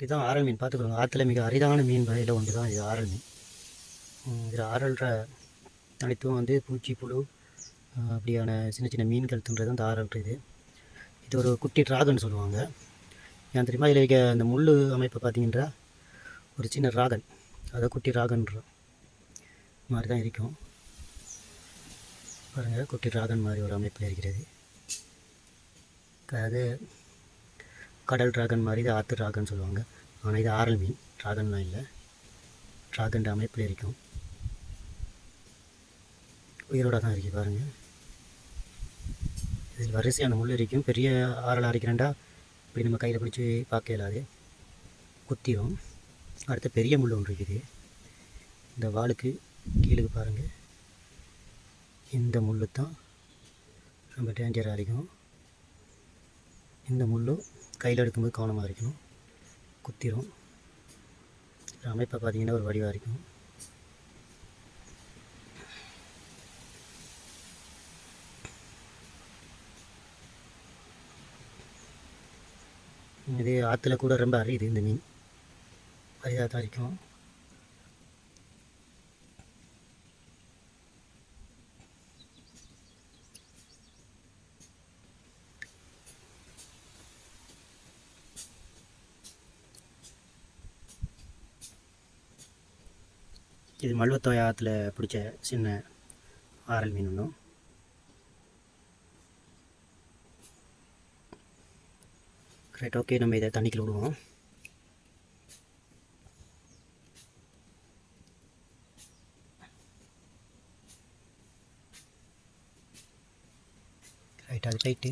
இதுதான் ஆரல் மீன். பார்த்துக்கோங்க ஆற்றுல மிக அரிதான மீன் வகையில் ஒன்று தான் இது ஆரல் மீன். இதில் ஆரல்ற தனித்துவம் வந்து பூச்சி புழு அப்படியான சின்ன சின்ன மீன்கள் தின்றது அந்த ஆரல்ற இது. இது ஒரு குட்டி ட்ராகன் சொல்லுவாங்க. ஏன் தெரியுமா? இதில் இருக்க அந்த முள் அமைப்பை பார்த்தீங்கன்னா ஒரு சின்ன ராகன் அதை குட்டி ராகன்ற மாதிரி தான் இருக்கும். பாருங்கள் குட்டி ராகன் மாதிரி ஒரு அமைப்பில் இருக்கிறது. அது கடல் டிராகன் மாதிரி இது ஆற்று ட்ராகன் சொல்லுவாங்க. ஆனால் இது ஆரல் மீன். டிராகன்லாம் இல்லை. ட்ராகன் அமைப்பில் இருக்கும். உயிரோட தான் இருக்கு பாருங்கள் இதில் வரிசையான முள் இருக்கும் பெரிய ஆரல் அரைக்கிறேன்டா. இப்படி நம்ம கையில் பிடிச்சி பார்க்க இயலாது குத்திரும். அடுத்து பெரிய முள் ஒன்று இருக்குது. இந்த வாளுக்கு கீழுக்கு பாருங்கள் இந்த முள் தான் ரொம்ப டேஞ்சராக இருக்கும். இந்த முள்ளும் கையில் எடுக்கும்போது கவனமாக இருக்கணும் குத்திரும். அமைப்பை பார்த்தீங்கன்னா ஒரு வடிவாக இருக்கும் இது ஆற்றுல கூட ரொம்ப அரியுது இந்த மீன். அரிதாக தான் இருக்கும் இது மல்வத்தோய் ஆற்றுல பிடிச்ச சின்ன ஆரல் மீன் ஒன்றும் ரைட் ஓகே நம்ம இதை தண்ணிக்குள்ள விடுவோம். ரைட் அது போயிட்டு